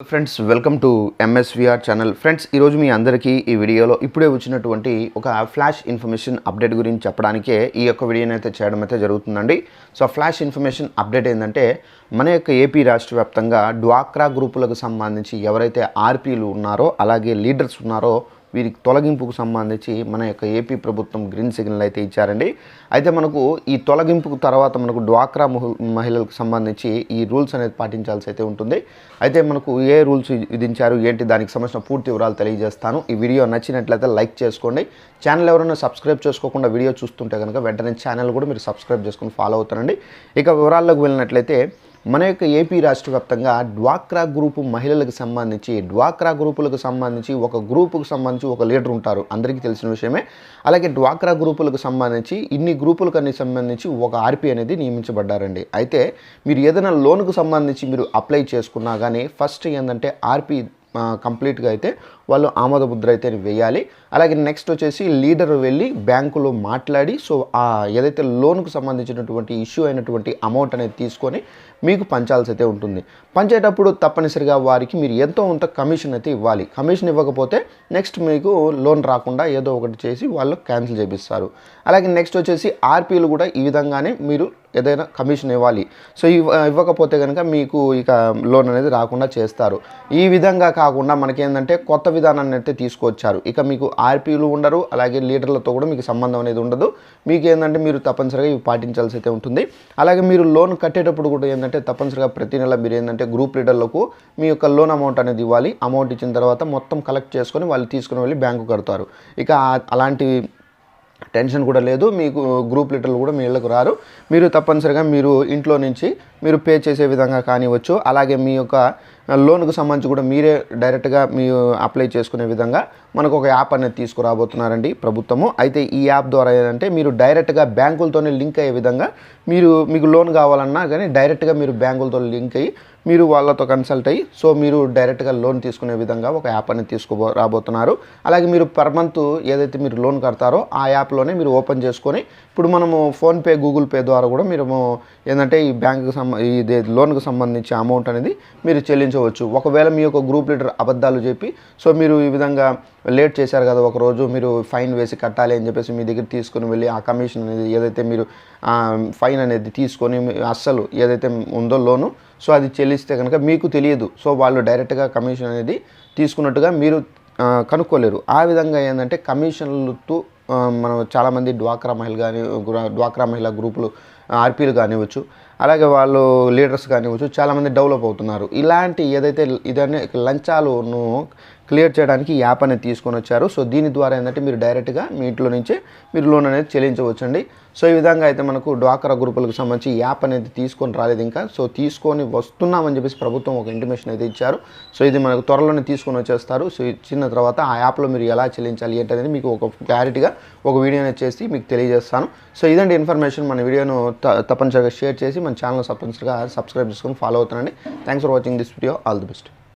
Friends welcome to M S V R channel friends ఈరోజు మీ అందరికీ ఈ వీడియోలో ఇప్పుడే వచ్చినటువంటి ఒక ఫ్లాష్ ఇన్ఫర్మేషన్ అప్డేట్ గురించి చెప్పడానికే ఈ యొక్క వీడియోని అయితే చేయడం అయితే జరుగుతుందండి. సో ఫ్లాష్ ఇన్ఫర్మేషన్ అప్డేట్ ఏంటంటే మన యొక్క ఏపీ రాష్ట్ర వ్యాప్తంగా డ్వాక్రా గ్రూపులకు సంబంధించి ఎవరైతే ఆర్పీలు ఉన్నారో అలాగే లీడర్స్ ఉన్నారో వీరికి తొలగింపుకు సంబంధించి మన యొక్క ఏపీ ప్రభుత్వం గ్రీన్ సిగ్నల్ అయితే ఇచ్చారండి. అయితే మనకు ఈ తొలగింపుకు తర్వాత మనకు డ్వాక్రా మహిళలకు సంబంధించి ఈ రూల్స్ అనేది పాటించాల్సి అయితే ఉంటుంది. అయితే మనకు ఏ రూల్స్ విధించారు ఏంటి దానికి సంబంధించిన పూర్తి వివరాలు తెలియజేస్తాను. ఈ వీడియో నచ్చినట్లయితే లైక్ చేసుకోండి. ఛానల్ ఎవరైనా సబ్స్క్రైబ్ చేసుకోకుండా వీడియో చూస్తుంటే కనుక వెంటనే ఛానల్ కూడా మీరు సబ్స్క్రైబ్ చేసుకుని ఫాలో అవుతారండి. ఇక వివరాల్లోకి వెళ్ళినట్లయితే మన యొక్క ఏపీ రాష్ట్ర వ్యాప్తంగా డ్వాక్రా గ్రూపు మహిళలకు సంబంధించి డ్వాక్రా గ్రూపులకు సంబంధించి ఒక గ్రూపుకు సంబంధించి ఒక లీడర్ ఉంటారు. అందరికీ తెలిసిన విషయమే. అలాగే డ్వాక్రా గ్రూపులకు సంబంధించి ఇన్ని గ్రూపులకు అన్ని సంబంధించి ఒక ఆర్పీ అనేది నియమించబడ్డారండి. అయితే మీరు ఏదైనా లోన్కు సంబంధించి మీరు అప్లై చేసుకున్నా కానీ ఫస్ట్ ఏంటంటే ఆర్పీ కంప్లీట్గా అయితే వాళ్ళు ఆమోద ముద్ర అయితే వేయాలి. అలాగే నెక్స్ట్ వచ్చేసి లీడర్ వెళ్ళి బ్యాంకులో మాట్లాడి సో ఆ ఏదైతే లోన్కు సంబంధించినటువంటి ఇష్యూ అయినటువంటి అమౌంట్ అనేది తీసుకొని మీకు పంచాల్సి అయితే ఉంటుంది. పంచేటప్పుడు తప్పనిసరిగా వారికి మీరు ఎంతో కొంత కమిషన్ అయితే ఇవ్వాలి. కమిషన్ ఇవ్వకపోతే నెక్స్ట్ మీకు లోన్ రాకుండా ఏదో ఒకటి చేసి వాళ్ళు క్యాన్సిల్ చేపిస్తారు. అలాగే నెక్స్ట్ వచ్చేసి ఆర్పీలు కూడా ఈ విధంగానే మీరు ఏదైనా కమిషన్ ఇవ్వాలి. సో ఇవ్వ ఇవ్వకపోతే కనుక మీకు ఇక లోన్ అనేది రాకుండా చేస్తారు. ఈ విధంగా కాకుండా మనకేంటంటే కొత్త విధానాన్ని అయితే తీసుకొచ్చారు. ఇక మీకు ఆర్పీలు ఉండరు అలాగే లీడర్లతో కూడా మీకు సంబంధం అనేది ఉండదు. మీకు ఏంటంటే మీరు తప్పనిసరిగా ఇవి పాటించాల్సి అయితే ఉంటుంది. అలాగే మీరు లోన్ కట్టేటప్పుడు కూడా ఏంటంటే తప్పనిసరిగా ప్రతి నెల మీరు ఏంటంటే గ్రూప్ లీడర్లకు మీ యొక్క లోన్ అమౌంట్ అనేది ఇవ్వాలి. అమౌంట్ ఇచ్చిన తర్వాత మొత్తం కలెక్ట్ చేసుకొని వాళ్ళు తీసుకుని వెళ్ళి బ్యాంకు కడతారు. ఇక అలాంటి టెన్షన్ కూడా లేదు. మీకు గ్రూప్ లీటర్లు కూడా మీ ఇళ్ళకు రారు. మీరు తప్పనిసరిగా మీరు ఇంట్లో నుంచి మీరు పే చేసే విధంగా కానివచ్చు అలాగే మీ యొక్క లోన్కు సంబంధించి కూడా మీరే డైరెక్ట్గా మీ అప్లై చేసుకునే విధంగా మనకు ఒక యాప్ అనేది తీసుకురాబోతున్నారండి ప్రభుత్వము. అయితే ఈ యాప్ ద్వారా ఏంటంటే మీరు డైరెక్ట్గా బ్యాంకులతోనే లింక్ అయ్యే విధంగా మీరు మీకు లోన్ కావాలన్నా కానీ డైరెక్ట్గా మీరు బ్యాంకులతో లింక్ అయ్యి మీరు వాళ్ళతో కన్సల్ట్ అయ్యి సో మీరు డైరెక్ట్గా లోన్ తీసుకునే విధంగా ఒక యాప్ అనేది తీసుకుపో రాబోతున్నారు. అలాగే మీరు పర్ మంత్ ఏదైతే మీరు లోన్ కడతారో ఆ యాప్లోనే మీరు ఓపెన్ చేసుకొని ఇప్పుడు మనము ఫోన్పే గూగుల్ పే ద్వారా కూడా మీరు ఏంటంటే ఈ బ్యాంకుకి సంబ ఇది లోన్కి సంబంధించి అమౌంట్ అనేది మీరు చెల్లించవచ్చు ఒకవేళ మీ యొక్క గ్రూప్ లీడర్ అబద్ధాలు చెప్పి సో మీరు ఈ విధంగా లేట్ చేశారు కదా ఒక రోజు మీరు ఫైన్ వేసి కట్టాలి అని చెప్పేసి మీ దగ్గర తీసుకుని వెళ్ళి ఆ కమిషన్ అనేది ఏదైతే మీరు ఫైన్ అనేది తీసుకొని అస్సలు ఏదైతే ఉందో లోను సో అది చెల్లిస్తే కనుక మీకు తెలియదు. సో వాళ్ళు డైరెక్ట్గా కమిషన్ అనేది తీసుకున్నట్టుగా మీరు కనుక్కోలేరు. ఆ విధంగా ఏంటంటే కమిషన్లతో మనం చాలామంది డ్వాక్రా మహిళ కానీ డ్వాక్రా మహిళా గ్రూపులు ఆర్పీలు కానివ్వచ్చు అలాగే వాళ్ళు లీడర్స్ కానివ్వచ్చు చాలామంది డెవలప్ అవుతున్నారు. ఇలాంటి ఏదైతే ఇదనే లంచాలను క్లియర్ చేయడానికి ఈ యాప్ అనేది తీసుకొని వచ్చారు. సో దీని ద్వారా ఏంటంటే మీరు డైరెక్ట్గా మీ ఇంట్లో నుంచి మీరు లోన్ అనేది చెల్లించవచ్చండి. సో ఈ విధంగా అయితే మనకు డ్వాక్రా గ్రూపులకు సంబంధించి యాప్ అనేది తీసుకొని రాలేదు ఇంకా. సో తీసుకొని వస్తున్నామని చెప్పేసి ప్రభుత్వం ఒక ఇంటిమేషన్ అయితే ఇచ్చారు. సో ఇది మనకు త్వరలోనే తీసుకొని వచ్చేస్తారు. సో ఇచ్చిన తర్వాత ఆ యాప్లో మీరు ఎలా చెల్లించాలి ఏంటి అనేది మీకు ఒక క్లారిటీగా ఒక వీడియో అనేది చేసి మీకు తెలియజేస్తాను. సో ఇదండి ఇన్ఫర్మేషన్ మన వీడియోను త- తప్పనిసరిగా షేర్ చేసి మన ఛానల్ తప్పనిసరిగా సబ్స్క్రైబ్ చేసుకొని ఫాలో అవుతానండి thanks for watching this video all the best